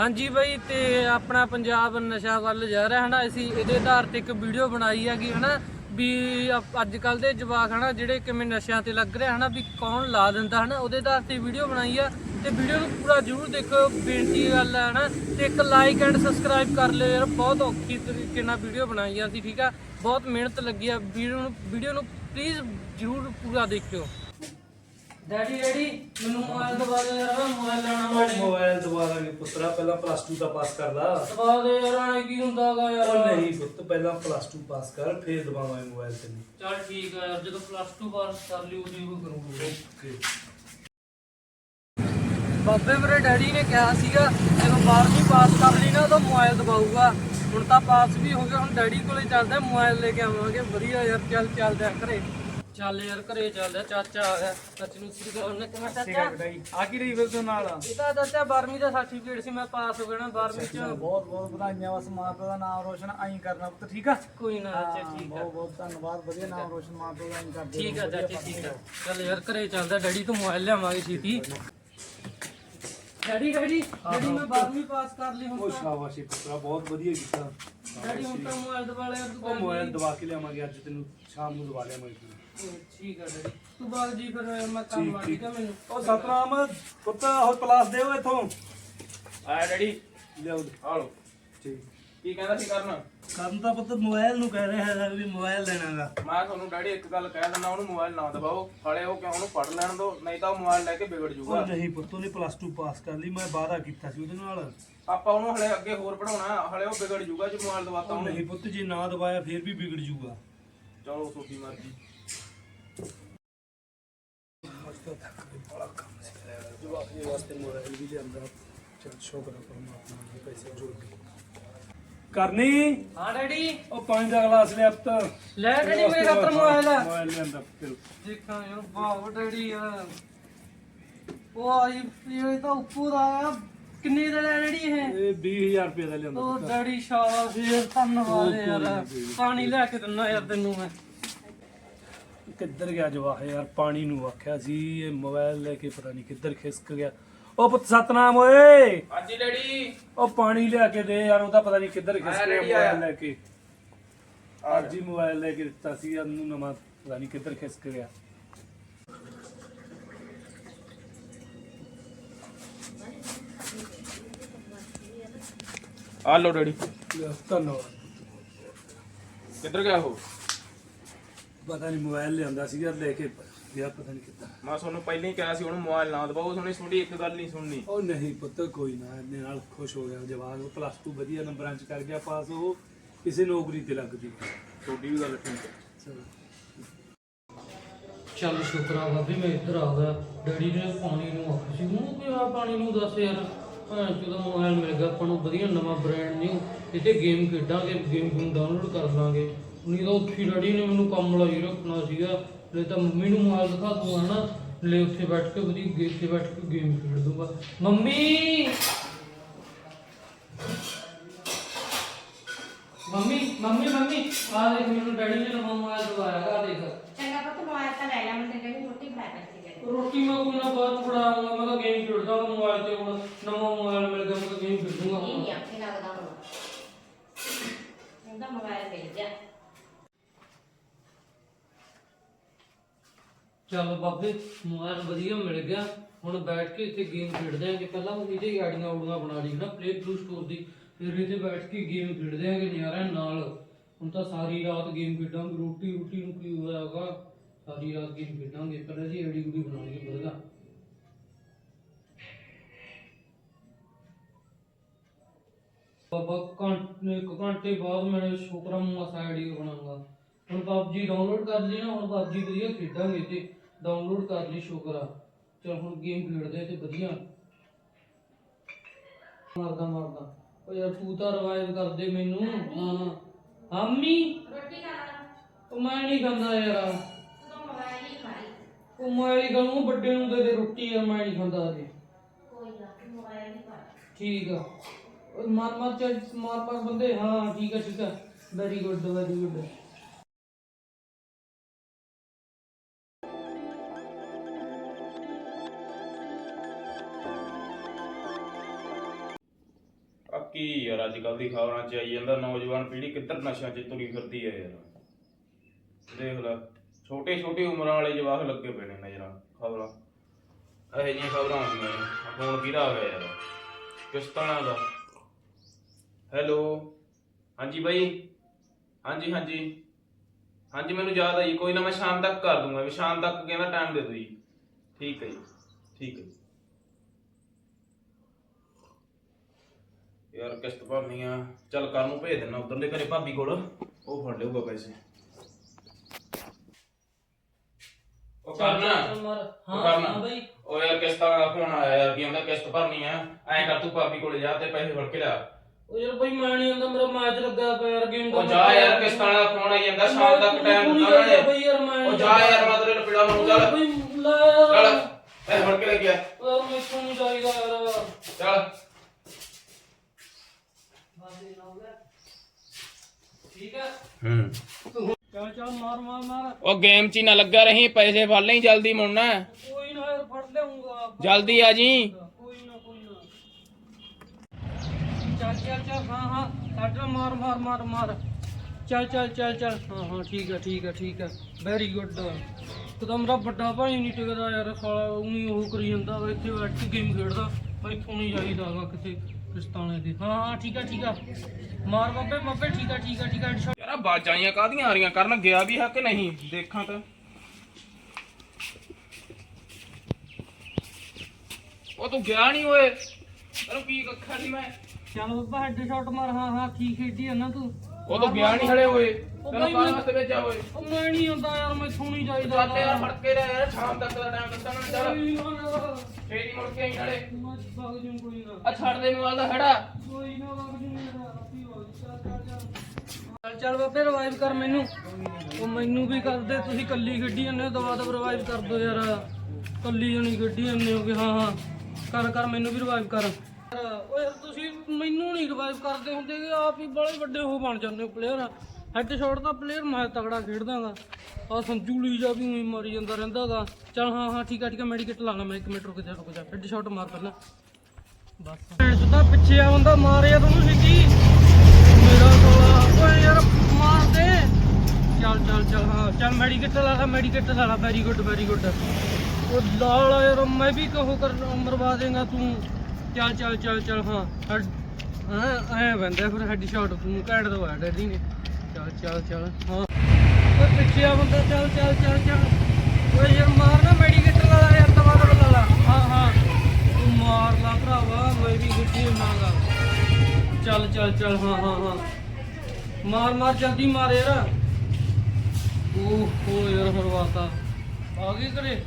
ਹਾਂਜੀ ਬਾਈ, ਤੇ ਆਪਣਾ ਪੰਜਾਬ ਨਸ਼ਾ ਵੱਲ ਜਾ ਰਿਹਾ, ਹਨਾ? ਅਸੀਂ ਇਹਦੇ ਆਧਾਰ ਤੇ ਇੱਕ ਵੀਡੀਓ ਬਣਾਈ ਹੈਗੀ, ਹਨਾ? ਵੀ ਅੱਜ ਕੱਲ ਦੇ ਜਵਾਕ, ਹਨਾ, ਜਿਹੜੇ ਕਿਵੇਂ ਨਸ਼ਿਆਂ ਤੇ ਲੱਗ ਰਹੇ, ਹਨਾ, ਵੀ ਕੌਣ ਲਾ ਦਿੰਦਾ, ਹਨਾ? ਉਹਦੇ ਆਧਾਰ ਤੇ ਵੀਡੀਓ ਬਣਾਈ ਆ, ਤੇ ਵੀਡੀਓ ਨੂੰ ਪੂਰਾ ਜ਼ਰੂਰ ਦੇਖੋ ਬੇਨਤੀ ਗੱਲ ਹੈ ਹਨਾ? ਤੇ ਇੱਕ ਲਾਈਕ ਐਂਡ ਸਬਸਕ੍ਰਾਈਬ ਕਰ ਲਿਓ ਯਾਰ, ਬਹੁਤ ਔਖੀ ਤਰੀਕੇ ਨਾਲ ਵੀਡੀਓ ਬਣਾਈ ਆ ਅਸੀਂ, ਠੀਕ ਆ? ਬਹੁਤ ਮਿਹਨਤ ਲੱਗੀ ਆ, ਵੀਡੀਓ ਨੂੰ ਵੀਡੀਓ ਨੂੰ ਪਲੀਜ਼ ਜ਼ਰੂਰ ਪੂਰਾ ਦੇਖਿਓ। ਡੈਡੀ ਡੈਡੀ ਮੈਨੂੰ ਮੋਬਾਈਲ ਦਵਾ ਦੇ ਯਾਰ ਮੋਬਾਈਲ ਲੈਣਾ ਮੈਂ ਮੋਬਾਈਲ ਦਵਾ ਦਾਂਗੇ ਪੁੱਤਰਾ ਪਹਿਲਾਂ ਪਲੱਸ 2 ਦਾ ਪਾਸ ਕਰ ਲਾ ਦਵਾ ਦੇ ਯਾਰ ਐਂ ਕੀ ਹੁੰਦਾਗਾ ਯਾਰ। ਉਹ ਨਹੀਂ ਪੁੱਤ ਪਹਿਲਾਂ ਪਲੱਸ 2 ਪਾਸ ਕਰ ਫੇਰ ਦਵਾਵਾਂਗੇ ਮੋਬਾਈਲ ਤੈਨੂੰ। ਚੱਲ ਠੀਕ ਆ ਯਾਰ ਜਦੋਂ ਪਲੱਸ 2 ਪਾਸ ਕਰ ਲਈ ਉਦੋਂ ਹੀ ਕਰੂੰਗਾ। ਓਕੇ ਬਾਬੇ ਮੇਰੇ ਡੈਡੀ ਨੇ ਕਿਹਾ ਸੀਗਾ ਜਦੋਂ 12ਵੀਂ ਪਾਸ ਕਰ ਲਈ ਨਾ ਉਦੋਂ ਮੋਬਾਈਲ ਦਵਾਊਗਾ ਹੁਣ ਤਾਂ ਪਾਸ ਵੀ ਹੋ ਗਿਆ ਹੁਣ ਡੈਡੀ ਕੋਲੇ ਚੱਲਦਾ ਮੋਬਾਈਲ ਲੈ ਕੇ ਆਵਾਂਗੇ। ਵਧੀਆ ਯਾਰ ਚੱਲ ਚੱਲਦੇ ਘਰੇ। ਚੱਲ ਯਾਰ ਘਰੇ ਚੱਲਦੇ ਚਾਚਾ ਆ ਗਿਆ। ਚਾਚੇ ਨੂੰ ਸਿਰ ਉਹਨੇ ਕਿਹਾ ਚਾਚਾ। ਆ ਕੀ ਰਹੀ ਫਿਰ ਤੂੰ ਨਾਲ? ਇਹਦਾ ਚਾਚਾ 12ਵੀਂ ਦਾ ਸਰਟੀਫਿਕੇਟ ਸੀ ਮੈਂ ਪਾਸ ਹੋ ਗਿਆ ਨਾ 12ਵੀਂ ਚ। ਬਹੁਤ ਬਹੁਤ ਵਧਾਈਆਂ ਬਸ ਮਾਂ ਪਿਓ ਦਾ ਨਾਮ ਰੋਸ਼ਨ ਆਈ ਕਰਨਾ ਪੁੱਤ ਠੀਕ ਆ? ਕੋਈ ਨਾ ਚਾਚਾ ਠੀਕ ਆ। ਬਹੁਤ ਬਹੁਤ ਧੰਨਵਾਦ ਵਧੀਆ ਨਾਮ ਰੋਸ਼ਨ ਮਾਂ ਪਿਓ ਦਾ ਆਈ ਕਰਦੇ ਠੀਕ ਆ ਚਾਚਾ ਠੀਕ ਆ। ਚੱਲ ਯਾਰ ਘਰੇ ਚੱਲਦਾ ਡੈਡੀ ਤੋਂ ਮੋਬਾਈਲ ਲਿਆਵਾਂਗੇ ਛੇਤੀ। ਡੈਡੀ ਡੈਡੀ ਡੈਡੀ ਮੈਂ 12ਵੀਂ ਪਾਸ ਕਰ ਲਈ ਹੁਣ ਉਹ ਤਾਂ। ਸ਼ਾਬਾਸ਼ ਪੁੱਤਰਾ ਬਹੁਤ ਵਧੀਆ ਕੀਤਾ। ਡੈਡੀ ਹੁਣ ਤਾਂ ਮੋਬਾਈਲ ਦਵਾ ਲਿਆ ਤੂੰ ਉਹ ਮੋਬਾਈਲ ਦਵਾ ਕੇ ਲਿਆਵਾਂਗੇ ਅੱਜ ਤੈਨੂੰ ਸ਼ਾਮ ਨੂੰ ਦਵਾ ਲਿਆਵਾਂਗੇ ਤੈਨੂੰ। ਠੀਕ ਆ ਡੈਡੀ। ਤੂੰ ਬਾਅਦ ਜੀ ਫਿਰ ਮੈਂ ਕੰਮ ਆ ਠੀਕ। ਆ ਮੈਨੂੰ। ਉਹ ਸਤਨਾਮ ਪੁੱਤ ਹੋਰ ਪਲਾਸ ਦਿਓ ਇੱਥੋਂ। ਆਇਆ ਡੈਡੀ। ਲਿਆਓ। ਆ ਲੋ ਠੀਕ। ਕੀ ਕਹਿੰਦਾ ਸੀ ਕਰਨਾ? ਕੰਮ ਤਾਂ ਪੁੱਤ ਮੋਬਾਈਲ ਨੂੰ ਕਹਿ ਰਿਹਾ ਹੈ ਵੀ ਮੋਬਾਈਲ ਲੈਣਾਗਾ ਮੈਂ ਤੁਹਾਨੂੰ ਡੈਡੀ ਇੱਕ ਗੱਲ ਕਹਿ ਦਿੰਦਾ ਉਹਨੂੰ ਮੋਬਾਈਲ ਨਾ ਦਬਾਓ। ਹਲੇ ਉਹ ਕਿਉਂ ਉਹਨੂੰ ਪੜ ਲੈਣ ਦਿਓ ਨਹੀਂ ਤਾਂ ਉਹ ਮੋਬਾਈਲ ਲੈ ਕੇ ਵਿਗੜ ਜਾਊਗਾ। ਉਹ ਨਹੀਂ ਪੁੱਤ ਉਹਨੇ ਪਲੱਸ 2 ਪਾਸ ਕਰ ਲਈ ਮੈਂ ਵਾਅਦਾ ਕੀਤਾ ਸੀ ਉਹਦੇ ਨਾਲ। ਆਪਾਂ ਉਹਨੂੰ ਹਲੇ ਅੱਗੇ ਹੋਰ ਪੜਾਉਣਾ ਹਲੇ ਉਹ ਵਿਗੜ ਜਾਊਗਾ ਜੇ ਮੋਬਾਈਲ ਦਵਾਤਾ ਉਹ ਉਹਨੂੰ। ਨਹੀਂ ਪੁੱਤ ਜੇ ਨਾ ਦਵਾਇਆ ਫੇਰ ਵੀ ਵਿਗੜ ਜੂਗਾ ਚਲੋ ਤੁਹਾਡੀ ਮਰਜ਼ੀ। ਜਵਾਬ ਦੇ ਵਾਸਤੇ ਮੋਬਾਈਲ ਵੀ ਲਿਆਂਦਾ ਚਲ ਸ਼ੁਕਰ ਪਰਮਾਤਮਾ ਦੇ ਪੈਸੇ ਜੋੜ ਕੇ। ਕਰਨੀ? ਹਾਂ ਡੈਡੀ। ਉਹ ਪਾਣੀ ਦਾ ਗਲਾਸ ਲਿਆ ਪੁੱਤ। ਲੈ ਡੈਡੀ ਮੇਰੇ ਖਾਤਰ ਮੋਬਾਈਲ ਆ। ਮੋਬਾਈਲ ਲਿਆਂਦਾ ਫਿਰ ਦੇਖਾਂ ਯਾਰ ਵਾਹ ਡੈਡੀ ਯਾਰ। ਉਹ ਆਈ ਇਹ ਤਾਂ ਉੱਪਰ ਆਇਆ ਕਿੰਨੇ ਦਾ ਲੈ ਡੈਡੀ ਇਹ? ਇਹ 20000 ਰੁਪਏ ਦਾ ਲਿਆਂਦਾ ਉਹ ਡੈਡੀ ਸ਼ਾਬਾਸ਼ ਯਾਰ ਧੰਨਵਾਦ ਯਾਰ। ਪਾਣੀ ਲੈ ਕੇ ਦਿੰਨਾ ਯਾਰ ਤੈਨੂੰ ਮੈਂ। ਕਿੱਧਰ ਗਿਆ ਜਵਾਹ ਯਾਰ? ਪਾਣੀ ਨੂੰ ਆਖਿਆ ਸੀ ਇਹ ਮੋਬਾਈਲ ਲੈ ਕੇ ਪਤਾ ਨਹੀਂ ਕਿੱਧਰ ਖਿਸਕ ਗਿਆ। ਉਹ ਪੁੱਤ ਸਤਨਾਮ ਓਏ। ਹਾਂਜੀ ਡੈਡੀ। ਉਹ ਪਾਣੀ ਲਿਆ ਕੇ ਦੇ ਯਾਰ ਉਹਦਾ ਪਤਾ ਨਹੀਂ ਕਿੱਧਰ ਖਿਸਕ ਆਇਆ ਗਿਆ ਡੈਡੀ, ਆਇਆ। ਮੋਬਾਈਲ ਲੈ ਕੇ। ਅੱਜ ਹੀ ਮੋਬਾਈਲ ਲੈ ਕੇ ਦਿੱਤਾ ਸੀ ਉਹਨੂੰ ਨਵਾਂ ਪਤਾ ਨਹੀਂ ਕਿੱਧਰ ਖਿਸਕ ਗਿਆ ਆ ਲੋ ਡੈਡੀ। ਧੰਨਵਾਦ। ਕਿੱਧਰ ਗਿਆ ਉਹ? ਪਤਾ ਨਹੀਂ ਮੋਬਾਈਲ ਲਿਆਂਦਾ ਸੀਗਾ ਲੈ ਕੇ ਗਿਆ ਪਤਾ ਨਹੀਂ ਕਿੱਦਾਂ। ਮੈਂ ਤੁਹਾਨੂੰ ਪਹਿਲਾਂ ਹੀ ਕਿਹਾ ਸੀ ਉਹਨੂੰ ਮੋਬਾਈਲ ਨਾ ਦਬਾਓ ਉਹਨੇ ਤੁਹਾਡੀ ਇੱਕ ਗੱਲ ਨਹੀਂ ਸੁਣਨੀ। ਉਹ ਨਹੀਂ ਪੁੱਤ ਕੋਈ ਨਾ ਇਹਦੇ ਨਾਲ ਖੁਸ਼ ਹੋ ਗਿਆ ਜਵਾਨ ਉਹ ਪਲੱਸ 2 ਵਧੀਆ ਨੰਬਰਾਂ ਚ ਕਰ ਗਿਆ ਪਾਸ ਉਹ ਕਿਸੇ ਨੌਕਰੀ ਤੇ ਲੱਗ ਜੂ। ਤੁਹਾਡੀ ਵੀ ਗੱਲ ਠੀਕ ਹੈ। ਚਲੋ। ਚੱਲ ਸ਼ੁਕਰ ਆ ਬਾਬੇ ਮੈਂ ਇੱਧਰ ਆ ਗਿਆ ਡੈਡੀ ਨੇ ਪਾਣੀ ਨੂੰ ਆਖਿਆ ਸੀ ਉਹਨੂੰ ਕਿ ਆ ਪਾਣੀ ਨੂੰ ਦੱਸ ਯਾਰ? ਭਾਂ ਜਦੋਂ ਮੋਬਾਈਲ ਮਿਲ ਗਿਆ ਆਪਾਂ ਨੂੰ ਵਧੀਆ ਨਵਾਂ ਬ੍ਰਾਂਡ ਨਿਊ ਇੱਥੇ ਗੇਮ ਖੇਡਾਂਗੇ ਗੇਮ ਗੂਮ ਡਾਊਨਲੋਡ ਕਰ ਲਾਂਗੇ। ਨਹੀਂ ਤਾਂ ਉੱਥੇ ਡੈਡੀ ਨੇ ਮੈਨੂੰ ਕੰਮ ਲਾਈ ਰੱਖਣਾ ਸੀਗਾ। ਲੈ ਤਾਂ ਮੰਮੀ ਨੂੰ ਮੋਬਾਈਲ ਦਿਖਾ ਦੂੰਗਾ ਹਨਾ ਲੈ ਉੱਥੇ ਬੈਠ ਕੇ ਵਧੀਆ ਗੇਮ ਤੇ ਬੈਠ ਕੇ ਗੇਮ ਖੇਡ ਦੂੰਗਾ ਮੰਮੀ! ਮੰਮੀ ਮੰਮੀ ਮੰਮੀ ਆ ਦੇਖ ਮੈਨੂੰ ਡੈਡੀ ਨੇ ਨਵਾਂ ਮੋਬਾਈਲ ਦਵਾਇਆ ਆ ਦੇਖ। ਚੰਗਾ ਪੁੱਤ ਮੋਬਾਈਲ ਤਾਂ ਲੈ ਲੈ ਮੈਂ ਤੈਨੂੰ ਕਹਿੰਦੀ ਰੋਟੀ ਬਣਾ ਕੇ ਰੋਟੀ ਮੈਂ ਕੋਈ ਨਾ ਬਾਹਰ ਫੜਾਉਂਗਾ ਮੈਂ ਤਾਂ ਗੇਮ ਖੇਡਦਾ ਹਾਂ ਮੋਬਾਈਲ ਤੇ ਹੁਣ ਨਵਾਂ ਮੋਬਾਈਲ ਮਿਲ ਗਿਆ ਮੈਂ ਤਾਂ ਗੇਮ ਖੇਡੂੰਗਾ ਇਹ ਹੁਣ ਨਹੀਂ ਆਖੇ ਲੱਗਦਾ ਹੁਣ ਇਹਦਾ ਮੋਬਾਈਲ ਮਿਲ ਗਿਆ ਚੱਲ ਬਾਬੇ ਮੋਬਾਈਲ ਵਧੀਆ ਮਿਲ ਗਿਆ। ਹੁਣ ਬੈਠ ਕੇ ਇੱਥੇ ਗੇਮ ਖੇਡਦੇ ਆਂਗੇ ਪਹਿਲਾਂ ਉਹ ਇਹਦੇ ਆਈਡੀਆਂ ਆਉੜੀਆਂ ਬਣਾ ਲਈ ਨਾ ਪਲੇ ਬਲੂ ਸਟੋਰ ਦੀ। ਫਿਰ ਇਹਦੇ ਬੈਠ ਕੇ ਗੇਮ ਖੇਡਦੇ ਆਂਗੇ ਨਿਆਰਿਆਂ ਨਾਲ। ਹੁਣ ਤਾਂ ਸਾਰੀ ਰਾਤ ਗੇਮ ਖੇਡਾਂਗੇ, ਰੋਟੀ ਰੋਟੀ ਨੂੰ ਕੀ ਹੋਇਆਗਾ ਸਾਰੀ ਰਾਤ ਗੇਮ ਖੇਡਾਂਗੇ ਪਰ ਅਸੀਂ ਆਈਡੀ ਵੀ ਬਣਾ ਲਈ ਵਧੀਆ ਬਾਬਾ, ਘੰਟੇ ਇੱਕ ਘੰਟੇ ਬਾਅਦ ਮੈਂ ਸ਼ੁਕਰਾ ਮਸਾ ਆਈਡੀ ਬਣਾਉਂਗਾ ਹੁਣ PUBG ਡਾਊਨਲੋਡ ਕਰ ਲਈ ਨਾ, ਹੁਣ PUBG ਵਧੀਆ ਖੇਡਾਂਗੇ ਤੇ ਡਾਊਨਲੋਡ ਕਰ ਲਈ ਸ਼ੁਕਰਾ ਚਲ ਹੁਣ ਗੇਮ ਖੇਡਦੇ ਤੇ ਵਧੀਆ। ਮਾਰਦਾ ਮਾਰਦਾ। ਉਹ ਯਾਰ ਤੂੰ ਤਾਂ ਰਿਵਾਈਵ ਕਰ ਦੇ ਮੈਨੂੰ ਹਾਂ। ਆਮੀ ਰੋਟੀ ਖਾਣਾ ਉਹ ਮੈਂ ਨਹੀਂ ਖਾਂਦਾ ਯਾਰ। ਤੂੰ ਤਾਂ ਮੋਬਾਈਲ ਹੀ ਖਾਈ ਉਹ ਮੈਂ ਵਾਲੀ ਗੱਲ ਨੂੰ ਵੱਡੇ ਨੂੰ ਦੇ ਦੇ ਰੋਟੀ ਯਾਰ ਮੈਂ ਨਹੀਂ ਖਾਂਦਾ ਅਜੇ ਕੋਈ ਨਾ ਤੂੰ ਮੋਬਾਈਲ ਹੀ ਖਾ ਠੀਕ ਆ। ਮਾਰ ਮਾਰ ਚੱਲ ਮਾਰ ਮਾਰ ਬੰਦੇ। ਹਾਂ ਠੀਕ ਆ ਠੀਕ ਆ। ਵੈਰੀ ਗੁੱਡ ਵੈਰੀ ਗੁੱਡ ਕੀ ਯਾਰ ਅੱਜ ਕੱਲ ਦੀ ਖਬਰਾਂ 'ਚ ਆਈ ਜਾਂਦਾ, ਨੌਜਵਾਨ ਪੀੜ੍ਹੀ ਕਿੱਧਰ ਨਸ਼ਿਆਂ 'ਚ ਤੁਰੀ ਫਿਰਦੀ ਹੈ ਯਾਰ। ਦੇਖ ਲੈ ਛੋਟੇ ਛੋਟੀ ਉਮਰਾਂ ਵਾਲੇ ਜਵਾਕ ਲੱਗੇ ਪਏ ਨੇ ਨਜ਼ਰਾਂ, ਖਬਰਾਂ। ਇਹੋ ਜਿਹੀਆਂ ਖਬਰਾਂ ਆਉਂਦੀਆਂ ਨੇ ਫੋਨ ਕਿਹਦਾ ਆ ਗਿਆ ਯਾਰ? ਕਿਸ ਦਾ। ਹੈਲੋ? ਹਾਂਜੀ ਬਾਈ? ਹਾਂਜੀ ਹਾਂਜੀ। ਹਾਂਜੀ, ਮੈਨੂੰ ਯਾਦ ਆਈ, ਕੋਈ ਨਾ ਮੈਂ ਸ਼ਾਮ ਤੱਕ ਕਰ ਦੂੰਗਾ, ਵੀ ਸ਼ਾਮ ਤੱਕ ਕਹਿੰਦਾ ਟਾਈਮ ਦੇ ਦਿਓ ਜੀ। ਠੀਕ ਹੈ ਜੀ, ਠੀਕ ਹੈ ਜੀ। ਯਾਰ ਕਿਸ਼ਤ ਭਰਨੀ ਆ। ਚੱਲ ਕੱਲ ਨੂੰ ਭੇਜ ਦੇਣਾ ਉਧਰਲੇ ਘਰੇ ਭਾਬੀ ਕੋਲ। ਉਹ ਫੜ ਲਿਓਗਾ ਪੈਸੇ। ਉਹ ਕਰਨਾ। ਮਾਰ। ਉਹ ਹਾਂ ਕਰਨਾ। ਹਾਂ ਬਈ। ਉਹ ਯਾਰ ਕਿਸ਼ਤਾਂ ਦਾ ਫੋਨ ਆਇਆ ਯਾਰ ਕੀ ਕਹਿੰਦਾ ਕਿਸ਼ਤ ਭਰਨੀ ਆ। ਐਂ ਕਰ ਤੂੰ ਭਾਬੀ ਕੋਲੇ ਜਾ ਤੇ ਪੈਸੇ ਫੜ ਕੇ ਲਿਆ। ਉਹ ਯਾਰ ਬਈ ਮੈਂ ਨਹੀਂ ਆਉਂਦਾ ਮੇਰਾ ਮੈਚ ਲੱਗਾ ਪਿਆ ਯਾਰ ਗੇਮ ਉਹ ਜਾ ਯਾਰ ਕਿਸ਼ਤਾਂ ਦਾ ਫੋਨ ਆਈ ਜਾਂਦਾ ਸ਼ਾਮ ਤੱਕ ਟਾਈਮ ਦਿੱਤਾ ਉਹਨਾਂ ਬਈ ਯਾਰ ਮੈਂ ਉਹ ਜਾ ਯਾਰ ਮੈਂ ਤੇਰੇ ਲਪੜਾ ਨੂੰ ਚੱਲ। ਬਈ ਲੈ ਚੱਲ ਪੈਸੇ ਫੜ ਕੇ ਲੈ ਗਿਆ ਯਾਰ ਮੈਂ ਤੁਹਾਨੂੰ ਚਾਹੀਦਾ ਯਾਰ। ਚੱਲ। ਹੈ ਹੂੰ। ਚੱਲ ਚੱਲ ਮਾਰ ਮਾਰ ਮਾਰ। ਉਹ ਗੇਮ 'ਚ ਹੀ ਨਾ ਲੱਗਾ ਰਹੀ ਪੈਸੇ ਫੜ ਲਈ ਜਲਦੀ ਮੁੜਨਾ। ਕੋਈ ਨਾ ਯਾਰ ਫੜ ਲਿਆਉਂਗਾ ਜਲਦੀ ਆ ਜੀ। ਕੋਈ ਨਾ ਕੋਈ ਨਾ। ਚੱਲ ਚੱਲ ਚੱਲ ਹਾਂ ਹਾਂ। ਸਾਡਾ ਮਾਰ ਮਾਰ ਮਾਰ ਮਾਰ। ਚੱਲ ਚੱਲ ਚੱਲ ਚੱਲ। ਹਾਂ ਹਾਂ ਠੀਕ ਹੈ ਠੀਕ ਹੈ ਠੀਕ ਹੈ ਵੈਰੀ ਗੁੱਡ ਕਦਮ ਮੇਰਾ ਵੱਡਾ ਭਾਈ ਨਹੀਂ ਟਿਕਦਾ ਯਾਰ ਸਾਲਾ ਉਹੀ ਉਹ ਕਰੀ ਜਾਂਦਾ ਵਾ ਇੱਥੇ ਬੈਠ ਕੇ ਗੇਮ ਖੇਡਦਾ। ਇੱਥੋਂ ਨਹੀਂ ਜਾਈਦਾ ਵਾ ਕਿਤੇ ਕਿਸ਼ਤਾਨੇ ਦੇ। ਹਾਂ ਹਾਂ ਠੀਕ ਹੈ ਠੀਕ ਹੈ ਮਾਰ ਬਾਬੇ ਬਾਬੇ ਠੀਕ ਹੈ ਠੀਕ ਹੈ ਠੀਕ ਹੈ headshot ਯਾਰ ਬਾਜਾਈਆਂ ਕਾਦੀਆਂ ਆ ਰਹੀਆਂ ਕਰਨ ਗਿਆ ਵੀ ਹੈ ਕਿ ਨਹੀਂ? ਦੇਖਾਂ ਤਾਂ। ਉਹ ਤੂੰ ਗਿਆ ਨਹੀਂ ਓਏ। ਤੈਨੂੰ ਕੀ ਕੱਖਾ ਨਹੀਂ ਮੈਂ। ਚੱਲ ਬਾਬਾ ਹੈਡਸ਼ਾਟ ਮਾਰ। ਹਾਂ ਹਾਂ ਠੀਕ ਖੇਡੀ ਨਾ ਤੂੰ? ਉਹ ਤੂੰ ਗਿਆ ਨਹੀਂ ਹਲੇ ਓਏ। ਉਹ ਤੈਨੂੰ ਬਾਈ ਕਾਹ ਮੈਂ- ਵਾਸਤੇ ਭੇਜਿਆ ਓਏ। ਉਹ ਮੈਂ ਨਹੀਂ ਆਉਂਦਾ ਯਾਰ ਮੈਂ ਸੋਣੀ ਜਾਈਦਾ ਚੱਲ ਯਾਰ ਫੜ ਕੇ ਰਹਿ ਯਾਰ ਸ਼ਾਮ ਤੱਕ ਦਾ ਟਾਈਮ ਦਿੱਤਾ ਨਾ ਚੱਲ। ਕੋਈ ਨਾ ਯਾਰ ਫੇਰ ਹੀ ਮੁੜ ਕੇ ਆਈ ਨਾਲੇ। ਮੈਂ ਭੱਗ ਜੂ ਕੋਈ ਨਾ। ਆ ਛੱਡ ਦੇ ਮੋਬਾਈਲ ਦਾ ਖੜਾ। ਕੋਈ ਨਾ ਵਗ ਜੂ ਮੇਰਾ। ਆਪੀ ਹੋ ਚੱਲ ਚੱਲ ਚੱਲ। ਚੱਲ ਬਾਬੇ ਰਿਵਾਈਵ ਕਰ ਮੈਨੂੰ। ਉਹ ਮੈਨੂੰ ਵੀ ਕਰ ਦੇ ਤੁਸੀਂ ਕੱਲੀ ਗੱਡੀ ਜਾਂਦੇ ਹੋ ਦਵਾ ਦਵ ਰਿਵਾਈਵ ਕਰ ਦੋ ਯਾਰ। ਕੱਲੀ ਜਣੀ ਗੱਡੀ ਜਾਂਦੇ ਹਾਂ ਹਾਂ ਕਰ ਕਰ ਮੈਨੂੰ ਵੀ ਰਿਵਾਈਵ ਕਰ। ਓਏ, ਤੁਸੀਂ ਮੈਨੂੰ ਨਹੀਂ ਰਿਵਾਈਵ ਕਰਦੇ ਹੁੰਦੇ ਕਿ ਆਪ ਹੀ ਬੜੇ ਵੱਡੇ ਹੋ ਬਣ ਜਾਂਦੇ ਹੋ ਪਲੇਅਰ ਹੈਡ ਸ਼ਾਟ ਪਲੇਅਰ ਮੈਂ ਤਗੜਾ ਖੇਡਦਾਗਾ ਆ ਸੰਜੂ ਲੀਜਾ ਵੀ ਉਹੀ ਮਾਰੀ ਜਾਂਦਾ ਰਹਿੰਦਾਗਾ ਚੱਲ ਹਾਂ ਹਾਂ, ਠੀਕ ਆ ਠੀਕ ਆ ਮੈਡੀਕੇਟ ਲਾਣਾ ਮੈਂ 1 ਮਿੰਟ, ਰੁਕ ਜਾ ਰੁਕ ਜਾ। ਹੈਡ ਮਾਰ ਪਹਿਲਾਂ। ਬਸ। ਸੁਦਾ ਪਿੱਛੇ ਆ ਬੰਦਾ, ਮਾਰਿਆ ਤੈਨੂੰ ਸਿੱਧੀ। ਮੇਰਾ ਸਾਲਾ, ਓਏ ਯਾਰ, ਮਾਰ ਦੇ। ਚੱਲ ਚੱਲ ਚੱਲ, ਹਾਂ, ਚੱਲ ਮੈਡੀਕੇਟ ਲਾ ਲਾ ਮੈਡੀਕੇਟ ਲਾ ਲਾ ਵੈਰੀ ਗੁੱਡ ਵੈਰੀ ਗੁੱਡ ਉਹ ਲਾਲ ਯਾਰ, ਮੈਂ ਵੀ ਕਹੋ ਕਰ ਮਰਵਾ ਦੇਗਾ ਤੂੰ। ਚੱਲ ਚੱਲ ਚੱਲ ਚੱਲ, ਹਾਂ ਹੈਡ- ਹਾਂ, ਐ ਬੰਦਾ ਫਿਰ ਹੈਡ ਸ਼ਾਟ ਤੂੰ ਘੈਂਟ ਦਵਾ ਡੈਡੀ ਨੇ। ਚੱਲ ਚੱਲ ਚੱਲ, ਹਾਂ। ਓਏ, ਪਿੱਛੇ ਆ ਬੰਦਾ, ਚੱਲ ਚੱਲ ਚੱਲ ਚੱਲ। ਓਏ ਯਾਰ, ਮਾਰ ਨਾ ਮੈਡੀਕੇਟ ਲਾ ਯਾਰ ਦਵਾ ਦਵਾ ਲਾ ਹਾਂ ਹਾਂ। ਤੂੰ ਮਾਰ ਲਾ ਭਰਾਵਾ, ਮੈਂ ਵੀ ਗੁੱਡੀ ਹੁੰਨਾਗਾ ਚੱਲ ਚੱਲ ਚੱਲ, ਹਾਂ ਹਾਂ ਹਾਂ। ਮਾਰ ਮਾਰ, ਜਲਦੀ ਮਾਰ ਯਾਰ। ਓਹ ਹੋ ਯਾਰ ਹਰਵਾਤਾ ਆ ਗਈ ਕਰੇ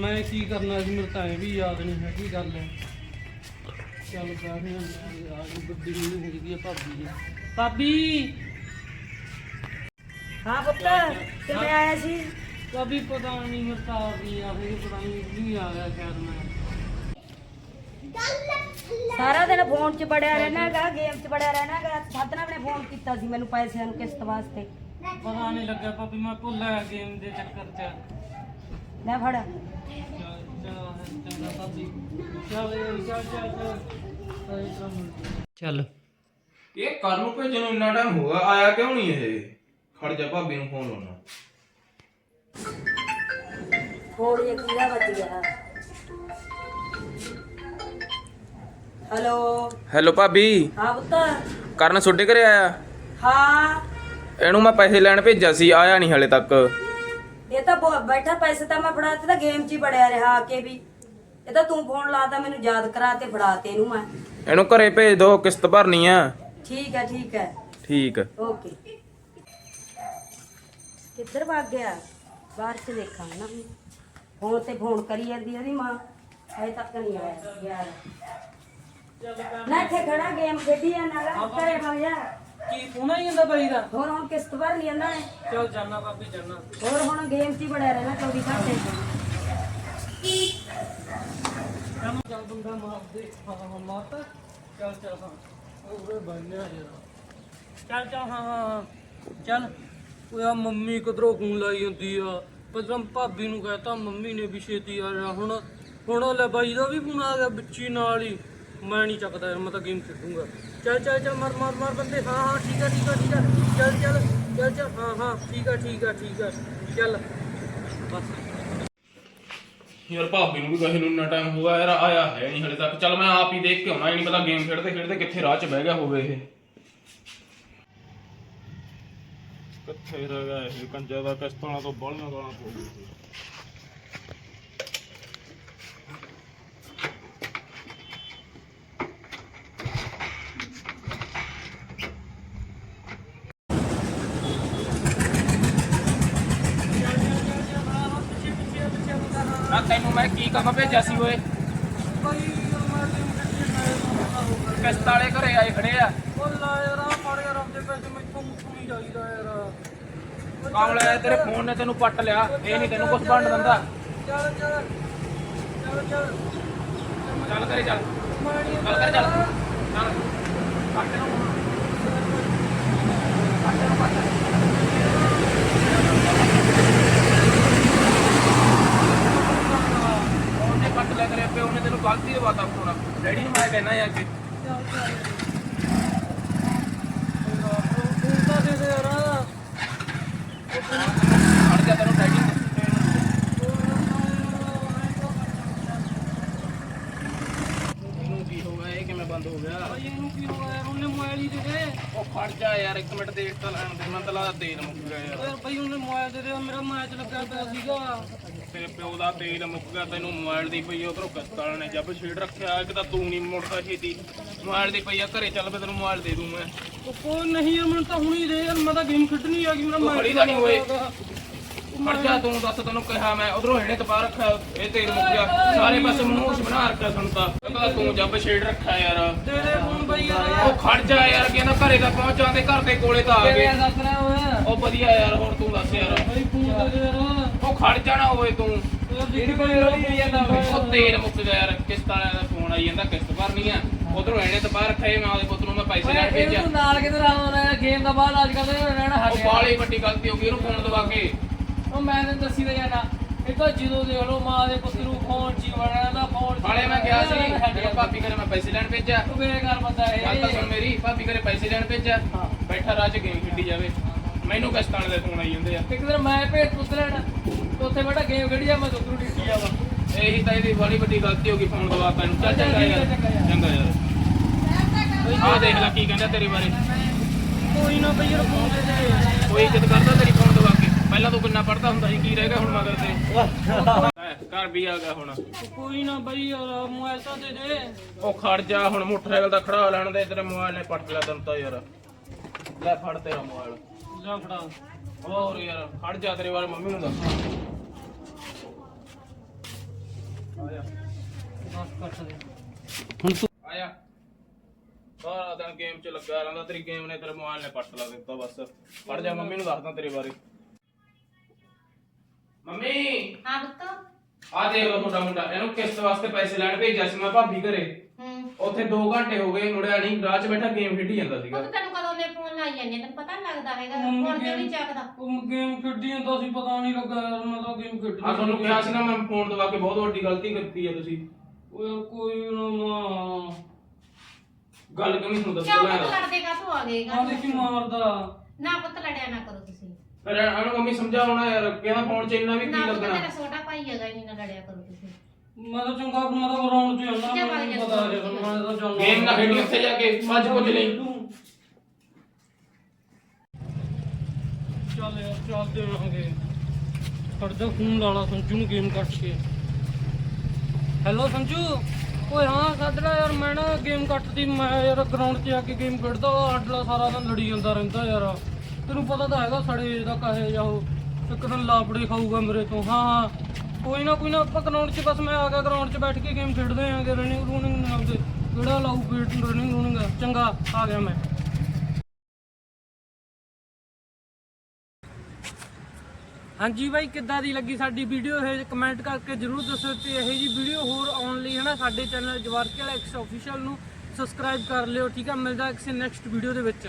ਮੈਂ ਕੀ ਕਰਨਾ ਸੀ ਮੇਰੇ ਤਾਂ ਇਹ ਵੀ ਯਾਦ ਨਹੀਂ ਹੈਗੀ ਗੱਲ। ਚੱਲ ਬਾਹਰ ਆ ਗਈ ਗੱਡੀ ਨਹੀਂ ਹੈਗੀ ਆ ਭਾਬੀ ਦੀ। ਭਾਬੀ! ਹਾਂ ਪੁੱਤ ਕਿਵੇਂ ਆਇਆ ਸੀ? ਭਾਬੀ ਪਤਾ ਨਹੀਂ ਮੇਰੇ ਤਾਂ ਆ ਗਈ ਆ ਫਿਰ ਪਤਾ ਨਹੀਂ ਨਹੀਂ ਆ ਗਿਆ ਸ਼ਾਇਦ ਮੈਂ। ਸਾਰਾ ਦਿਨ ਫੋਨ 'ਚ ਬੜਿਆ ਰਹਿਣਾਗਾ ਗੇਮ 'ਚ ਬੜਿਆ ਰਹਿਣਾਗਾ। ਸਾਧਨਾ ਨੇ ਫੋਨ ਕੀਤਾ ਸੀ ਮੈਨੂੰ ਪੈਸਿਆਂ ਨੂੰ ਕਿਸ਼ਤ ਵਾਸਤੇ। ਪਤਾ ਨਹੀਂ ਲੱਗਿਆ ਭਾਬੀ ਮੈਂ ਭੁੱਲ ਗਿਆ ਗੇਮ ਦੇ ਚੱਕਰ 'ਚ। ਲੈ ਫੜ। ਚੱਲ। ਇਹ ਕਰਨ ਨੂੰ ਭੇਜਣ ਨੂੰ ਇੰਨਾ ਟਾਈਮ ਹੋ ਗਿਆ ਆਇਆ ਕਿਉਂ ਨਹੀਂ ਇਹ? ਖੜ ਜਾ ਭਾਬੀ ਨੂੰ ਫੋਨ ਲਾਉਣਾ। ਫੋਨ ਇਹ ਕਿਹਦਾ ਵੱਜ ਗਿਆ। ਹੈਲੋ ਹੈਲੋ ਭਾਬੀ। ਹਾਂ ਪੁੱਤ। ਕਰਨ ਛੁੱਟੇ ਘਰੇ ਆਇਆ ਹਾਂ। ਇਹਨੂੰ ਮੈਂ ਪੈਸੇ ਲੈਣ ਭੇਜਿਆ ਸੀ ਆਇਆ ਨਹੀਂ ਹਲੇ ਤੱਕ। ਇਹ ਤਾਂ ਬੈਠਾ ਪੈਸੇ ਤਾਂ ਮੈਂ ਫੜਾ ਤੇ ਤਾਂ ਗੇਮ 'ਚ ਹੀ ਬੜਿਆ ਰਿਹਾ ਆ ਕੇ ਵੀ। ਇਹ ਤਾਂ ਤੂੰ ਫੋਨ ਲਾਤਾ ਮੈਨੂੰ ਯਾਦ ਕਰਾ ਤੇ ਫੜਾ ਤੇ ਇਹਨੂੰ ਮੈਂ। ਇਹਨੂੰ ਘਰੇ ਭੇਜ ਦੋ ਕਿਸ਼ਤ ਭਰਨੀ ਆ। ਠੀਕ ਹੈ ਠੀਕ ਹੈ। ਠੀਕ ਓਕੇ। ਕਿੱਧਰ ਭੱਗ ਗਿਆ? ਬਾਹਰ ਚ ਦੇਖਾਂ ਨਾ। ਫੋਨ ਤੇ ਫੋਨ ਕਰੀ ਜਾਂਦੀ ਉਹਦੀ ਮਾਂ। ਅਜੇ ਤੱਕ ਨਹੀਂ ਆਇਆ ਯਾਰ ਨਾ ਇੱਥੇ ਖੜਾ ਗੇਮ ਖੇਡੀ ਜਾਂਦਾ ਗਾ ਘਰੇ ਜਾ। ਕੀ ਫੋਨ ਆਈ ਜਾਂਦਾ ਬਾਈ ਦਾ। ਹੋਰ ਹੁਣ ਕਿਸ਼ਤ ਭਰ ਲਈ ਇਹਨਾਂ ਨੇ। ਚੱਲ ਜਾਨਾ ਭਾਬੀ ਜਾਨਾ। ਹੋਰ ਹੁਣ ਗੇਮ 'ਚ ਹੀ ਬੜਿਆ ਰਹਿਣਾ 24 ਘੰਟੇ। ਕੰਮ ਚੱਲ ਬੰਦਾ ਮਾਰ ਦੇ। ਹਾਂ ਹਾਂ ਮਾਰਤਾ ਚੱਲ ਚੱਲ ਹਾਂ। ਉਹ ਬੰਨਿਆ ਯਾਰ ਚੱਲ ਚੱਲ ਹਾਂ ਹਾਂ ਹਾਂ। ਚੱਲ। ਓਏ ਆ ਮੰਮੀ ਕਦਰੋਂ ਫੋਨ ਲਾਈ ਜਾਂਦੀ ਆ। ਪਤਾ ਭਾਬੀ ਨੂੰ ਕਹਤਾ ਮੰਮੀ ਨੇ ਵੀ ਛੇਤੀ ਆ ਜਾ। ਹੁਣ ਹੁਣ ਉਹ ਲੈ ਬਾਈ ਦਾ ਵੀ ਫੋਨ ਆ ਗਿਆ ਬੱਚੀ ਨਾਲ ਹੀ। ਮੈਂ ਨਹੀਂ ਚੱਕਦਾ ਯਾਰ ਮੈਂ ਤਾਂ ਗੇਮ ਖੇਡੂੰਗਾ। ਚੱਲ ਚੱਲ ਚੱਲ, ਮਾਰ ਮਾਰ ਮਾਰ ਬੰਦੇ। ਹਾਂ ਹਾਂ, ਠੀਕ ਆ ਠੀਕ ਆ ਠੀਕ ਆ। ਚੱਲ ਚੱਲ ਚੱਲ ਚੱਲ। ਹਾਂ ਹਾਂ, ਠੀਕ ਆ ਠੀਕ ਆ ਠੀਕ ਆ। ਚੱਲ। ਬਸ। ਯਾਰ ਭਾਬੀ ਨੂੰ ਵੀ ਕਹੇ ਨੂੰ ਇੰਨਾ ਟਾਈਮ ਹੋ ਯਾਰ ਆਇਆ ਹੈ ਨਹੀਂ ਹਲੇ ਤੱਕ। ਚੱਲ ਮੈਂ ਆਪ ਹੀ ਦੇਖ ਕੇ ਆਉਣਾ, ਇਹ ਨਹੀਂ ਪਤਾ ਗੇਮ ਖੇਡਦੇ ਖੇਡਦੇ ਕਿੱਥੇ ਰਾਹ 'ਚ ਬਹਿ ਗਿਆ ਹੋਵੇ ਇਹ। ਕਿੱਥੇ ਰਹਿ ਗਿਆ ਇਹ? ਕੰਜਾ ਦਾ ਕਿਸ਼ਤਾਂ ਤੋਂ ਬਾਹਲੀਆਂ ਗਾਲਾਂ ਪੋ ਨਾ ਤੈਨੂੰ ਮੈਂ ਕੀ ਕੰਮ ਭੇਜਿਆ ਸੀ ਓਏ? ਕਿਸ਼ਤ ਵਾਲੇ ਘਰੇ ਆਏ ਖੜੇ ਆ। ਉਹ ਤੇਰੇ ਫੋਨ ਨੇ ਤੈਨੂੰ ਪੱਟ ਲਿਆ, ਇਹ ਨਹੀਂ ਤੈਨੂੰ ਕੁਝ ਬਣ ਦਿੰਦਾ। ਚੱਲ ਚੱਲ ਚੱਲ। ਚੱਲ ਚੱਲ ਕਰੇ ਚੱਲ। ਚੱਲ। ਕਰ ਚੱਲ ਚੱਲ ਪੱਟ ਨੂੰ ਉਹਨੇ ਪੱਟ ਲਿਆ ਕਰੇ ਪਿਓ ਨੇ ਤੈਨੂੰ ਗਲਤੀ ਦਵਾਤਾ ਫੋਨ ਡੈਡੀ ਨੂੰ ਮੈਂ ਕਹਿਣਾ ਯਾਰ ਕਿ ਦੇ ਦੇ ਖੜ ਜਾ ਤੈਨੂੰ ਨੂੰ ਇਹਨੂੰ ਕੀ ਹੋ ਗਿਆ? ਇਹ ਕਿਵੇਂ ਬੰਦ ਹੋ ਗਿਆ? ਗਿਆ? ਦੇ ਦੇ। ਉਹ ਖੜ ਜਾ ਯਾਰ ਇੱਕ ਮਿੰਟ ਦੇਖ ਤਾਂ ਲੈਣ ਦੇ। ਲੱਗਦਾ ਤੇਲ ਮੁੱਕ ਗਿਆ ਯਾਰ। ਦੇ ਦੇ। ਮੇਰਾ ਮੈਚ ਲੱਗਾ ਪਿਆ ਸੀਗਾ। ਤੇਰੇ ਪਿਓ ਦਾ ਤੇਲ ਮੁੱਕ ਗਿਆ ਤੈਨੂੰ ਮੋਬਾਈਲ ਦੀ ਪਈ ਉਧਰੋਂ ਕਿਸ਼ਤਾਂ ਨੇ ਜੱਬ ਛੇੜ ਰੱਖਿਆ ਇੱਕ ਤਾਂ ਤੂੰ ਨਹੀਂ ਮੁੜਦਾ ਛੇਤੀ। ਮੋਬਾਈਲ ਦੀ ਪਈ ਆ ਘਰੇ ਚੱਲ ਮੈਂ ਤੈਨੂੰ ਮੋਬਾਈਲ ਦੇ ਦੂੰ ਮੈਂ। ਕੋਈ ਨਹੀਂ ਯਾਰ ਮੈਨੂੰ ਤਾਂ ਹੁਣੀ ਦੇ ਯਾਰ ਮੈਂ ਤਾਂ ਗੇਮ ਖੇਡਣੀ ਆ ਗਈ ਮੇਰਾ ਤੂੰ ਤਾਂ ਨਹੀਂ ਹੋਏ। ਖੜ ਜਾ ਤੂੰ ਦੱਸ ਤੈਨੂੰ ਕਿਹਾ ਮੈਂ ਉਧਰੋਂ ਇਹਨੇ ਤਪਾ ਰੱਖਿਆ ਇਹ ਤੇਲ ਮੁੱਕ ਗਿਆ। ਸਾਰੇ ਪਾਸੇ ਮਨੂਸ਼ ਬਣਾ ਰੱਖਿਆ ਸੁਣਤਾ ਕਹਿੰਦਾ ਤੂੰ ਜੱਬ ਛੇੜ ਰੱਖਿਆ ਯਾਰ। ਦੇ ਦੇ ਫੋਨ ਭਾਈ ਯਾਰ। ਉਹ ਖੜ ਜਾ ਯਾਰ ਕਹਿੰਦਾ ਘਰੇ ਤਾਂ ਪਹੁੰਚਾਂ ਦੇ ਘਰ ਦੇ ਕੋਲੇ ਤਾਂ ਆ ਗਏ। ਉਹ ਵਧੀਆ ਯਾਰ ਹੁਣ ਤੂੰ ਦੱਸ ਯਾਰ। ਭਾਈ ਫੋਨ ਦੇ ਦੇ ਯਾਰ। ਖੜ ਜਾਣਾ ਹੋਵੇ ਤੂੰ। ਦੇਖ ਭਾਈ ਰੋਈ ਜਾਂਦਾ ਉਹ ਤੇਲ ਮੁੱਕ ਗਿਆ ਯਾਰ ਕਿਸ਼ਤ ਵਾਲਿਆਂ ਦਾ ਫੋਨ ਆਈ ਜਾਂਦਾ ਕਿਸ਼ਤ ਭਰਨੀ ਆ। ਉਧਰੋਂ ਇਹਨੇ ਤਪਾ ਰੱਖਿਆ ਮੈਂ ਉਹਦੇ ਪੁੱਤ ਨੂੰ ਮੈਂ ਪੈਸੇ ਲੈਣ ਭੇਜਿਆ। ਨਾਲ ਕਿਤੇ ਆਉਣਾ ਗੇਮ ਦਾ ਬਾਅਦ ਅੱਜ ਕੱਲ ਰਹਿਣਾ ਉਹ ਬਾਲੀ ਵੱਡੀ ਗਲਤੀ ਹੋ ਗਈ ਇਹਨੂੰ ਫੋਨ ਦਵਾ ਕੇ। ਉਹ ਮੈਂ ਤੈਨੂੰ ਦੱਸੀ ਤਾਂ ਜਾਣਾ ਇਹ ਤਾਂ ਜਦੋਂ ਦੇਖ ਲਓ ਮਾਂ ਦੇ ਪੁੱਤ ਨੂੰ ਫੋਨ ਹੀ ਵੜਿਆ ਦਾ ਫੋਨ ਹਾਲੇ ਮੈਂ ਗਿਆ ਸੀ ਮੇਰੇ ਭਾਬੀ ਘਰੇ ਮੈਂ ਪੈਸੇ ਲੈਣ ਭੇਜਿਆ। ਤੂੰ ਬੇਕਾਰ ਬੰਦਾ ਗੱਲ ਤਾਂ ਇਹ ਸੁਣ ਮੇਰੀ ਭਾਬੀ ਘਰੇ ਪੈਸੇ ਲੈਣ ਭੇਜਿਆ। ਬੈਠਾ ਰਾਹ 'ਚ ਗੇਮ ਖੇਡੀ ਜਾਵੇ। ਮੈਨੂੰ ਕਿਸ਼ਤਾਂ ਦੇ ਫੋਨ ਆਈ ਜਾਂਦੇ ਆ। ਇੱਕ ਦਿਨ ਮੈਂ ਭੇਟ ਪੁੱਤ ਲੈਣਾ। ਤੇ ਉੱਥੇ ਬੈਠਾ ਗੇਮ ਖੇਡੀ ਜਾ ਮੈਂ ਦੁੱਧਰੂ ਡਿੱਟੀ ਜਾਵਾ। ਇਹੀ ਤਾਂ ਇਹਦੀ ਬੜੀ ਵੱਡੀ ਗਲਤੀ ਹੋ ਗਈ ਫੋਨ ਦਵਾ ਤੈਨੂੰ ਚੱਲ ਚੰਗਾ ਯਾਰ ਚੰਗਾ ਯਾਰ। ਆਹ ਦੇਖ ਲੈ ਕੀ ਕਹਿੰਦਾ ਤੇਰੇ ਬਾਰੇ। ਕੋਈ ਨਾ ਬਈ ਯਾਰ ਫੋਨ ਦੇ ਦੇ ਕੋਈ ਇੱਜ਼ਤ ਕਰਦਾ ਤੇਰੀ ਫੋਨ ਦਵਾ ਕੇ? ਪਹਿਲਾਂ ਤੂੰ ਕਿੰਨਾ ਪੜਦਾ ਹੁੰਦਾ ਸੀ ਕੀ ਰਹਿ ਗਿਆ ਹੁਣ ਮਗਰ ਤੇ? ਲੈ, ਘਰ ਵੀ ਆ ਗਿਆ ਹੁਣ। ਕੋਈ ਨਾ ਬਈ ਯਾਰ ਮੋਬਾਈਲ ਦੇ ਦੇ। ਉਹ ਖੜ ਜਾ ਹੁਣ ਮੋਟਰਸਾਈਕਲ ਦਾ ਖੜਾ ਲੈਣ ਦੇ ਤੇਰੇ ਮੋਬਾਈਲ ਨੇ ਪੱਟ ਲਿਆ ਤੈਨੂੰ ਤਾਂ ਯਾਰ। ਲੈ ਫੜ ਤੇਰਾ ਮੋਬਾਈਲ। ਜਾ ਫੜਾ। ਹੋਰ ਯਾਰ ਖੜ ਜਾ ਤੇਰੇ ਬਾਰੇ ਮੰਮੀ ਨੂੰ ਦੱਸ। ਆਇਆ। ਬਸ ਕੱਟ ਦੇ ਆਇਆ ਸਾਰਾ ਦਿਨ ਗੇਮ 'ਚ ਲੱਗਾ ਰਹਿੰਦਾ ਤੇਰੀ ਗੇਮ ਨੇ ਤੇਰੇ ਮੋਬਾਈਲ ਨੇ ਪੱਟ ਲਾ ਦਿੱਤਾ ਬਸ। ਫੜ ਜਾ ਮੰਮੀ ਨੂੰ ਦੱਸਦਾ ਤੇਰੇ ਬਾਰੇ ਮੰਮੀ! ਹਾਂ ਪੁੱਤ। ਆ ਦੇਖ ਲੋ ਤੁਹਾਡਾ ਮੁੰਡਾ। ਇਹਨੂੰ ਕਿਸ਼ਤ ਵਾਸਤੇ ਪੈਸੇ ਲੈਣ ਭੇਜਿਆ ਸੀ ਮੈਂ ਭਾਬੀ ਘਰੇ। ਹੂੰ। ਉੱਥੇ 2 ਘੰਟੇ ਹੋ ਗਏ ਮੁੜਿਆ ਨਹੀਂ ਰਾਹ 'ਚ ਬੈਠਾ ਗੇਮ ਖੇਡੀ ਜਾਂਦਾ ਸੀਗਾ। ਪੁੱਤ ਤੈਨੂੰ ਕਦੋਂ ਦੇ ਫੋਨ ਲਾਈ ਜਾਂਦੇ ਤੈਨੂੰ ਪਤਾ ਨੀ ਲੱਗਦਾ ਹੈਗਾ ਮੰਮੀ ਫੋਨ game- ਚੱਕਦਾ। ਉਹ ਗੇਮ ਖੇਡੀ ਜਾਂਦਾ ਸੀ ਪਤਾ ਨਹੀਂ ਲੱਗਾ ਯਾਰ ਮੈਂ ਤਾਂ ਗੇਮ ਖੇਡੀ ਆ ਤੁਹਾਨੂੰ ਕਿਹਾ ਸੀ ਨਾ ਮੈਂ ਫੋਨ ਦਵਾ ਕੇ ਬਹੁਤ ਵੱਡੀ ਗਲਤੀ ਕੀਤੀ ਹੈ ਤੁਸੀਂ। ਉਹ ਯਾਰ ਕੋਈ ਨਾ ਮਾਂ। ਗੱਲ ਕਿਉਂ ਨਹੀਂ ਸੁਣਦਾ ਕਿਉਂ ਪਹਿਲਾਂ ਪੁੱਤ ਇਹਦਾ? ਲੜਦੇ ਕਾਹਤੋਂ ਆ ਗਏ? ਆ ਦੇਖੀ ਮਾਰਦਾ। ਨਾ ਪੁੱਤ ਲੜਿਆ ਨਾ ਕਰੋ ਤੁਸੀਂ। ਫਿਰ ਇਹਨੂੰ ਮੰਮੀ ਸਮਝਾਉਣਾ ਯਾਰ ਕਹਿੰਦਾ ਫੋਨ 'ਚ ਇੰਨਾ ਵੀ ਕੀ ਨਾ ਪੁੱਤ ਲੱਗਣਾ? ਛੋਟਾ ਭਾਈ ਹੈਗਾ ਹੀ ਨਾ ਲੜਿਆ ਕਰੋ ਤੁਸੀਂ। ਮੈਂ ਤਾਂ ਚੰਗਾ ਮੈਂ ਤਾਂ ਗਰਾਊਂਡ 'ਚ ਜਾਂਦਾ ਮੈਨੂੰ ਪਤਾ ਜੇ ਮੈਂ ਤਾਂ ਜਾਣਾ ਗੇਮ ਨਾ ਖੇਡੀ ਉੱਥੇ ਜਾ ਕੇ ਭੁੱਜ ਲਈ। ਚੱਲ ਯਾਰ ਚੱਲ ਦੇਵਾਂਗੇ ਫੋਨ ਲਾ ਲਾ, ਸੰਜੂ ਨੂੰ ਗੇਮ ਕੱਟ ਕੇ। ਹੈਲੋ ਸੰਜੂ? ਓਏ ਹਾਂ ਸਾਡੜਾ ਯਾਰ, ਮੈਂ ਨਾ ਗੇਮ ਕੱਟਦੀ, ਮੈਂ ਯਾਰ ਗਰਾਊਂਡ 'ਚ ਆ ਕੇ ਗੇਮ ਖੇਡਦਾ ਆਡਲਾ ਸਾਰਾ ਦਿਨ ਲੜੀ ਜਾਂਦਾ ਰਹਿੰਦਾ ਯਾਰ। ਤੈਨੂੰ ਪਤਾ ਤਾਂ ਹੈਗਾ ਸਾਡੇ ਏਜ ਦਾ ਕਹੇ ਜਾ ਉਹ, ਇੱਕ ਦਿਨ ਲਾਪੜੇ ਖਾਊਗਾ ਮੇਰੇ ਤੋਂ। ਹਾਂ ਹਾਂ। ਕੋਈ ਨਾ ਕੋਈ ਨਾ, ਆਪਾਂ ਗਰਾਊਂਡ 'ਚ ਬਸ ਮੈਂ ਆ ਗਿਆ ਗਰਾਊਂਡ 'ਚ ਬੈਠ ਕੇ ਗੇਮ ਖੇਡਦੇ ਆਂਗੇ ਰਨਿੰਗ ਰੂਨਿੰਗ ਨਾਲ ਕਿਹੜਾ ਲਾਊ ਬੀਟ ਰਨਿੰਗ ਰੂਨਿੰਗ ਚੰਗਾ, ਆ ਗਿਆ ਮੈਂ। ਹਾਂਜੀ ਬਾਈ, ਕਿੱਦਾਂ ਦੀ ਲੱਗੀ ਸਾਡੀ ਵੀਡੀਓ ਇਹ ਕਮੈਂਟ ਕਰਕੇ ਜਰੂਰ ਦੱਸੋ ਤੇ ਇਹ ਜੀ ਵੀਡੀਓ ਹੋਰ ਆਉਣ ਲਈ ਹੈ ਨਾ ਸਾਡੇ ਚੈਨਲ ਜਵਾਰਕਲ ਐਕਸ ਅਫੀਸ਼ੀਅਲ ਨੂੰ ਸਬਸਕ੍ਰਾਈਬ ਕਰ ਲਿਓ, ਠੀਕ ਆ? ਮਿਲਦਾ ਕਿਸੇ ਨੈਕਸਟ ਵੀਡੀਓ ਦੇ ਵਿੱਚ।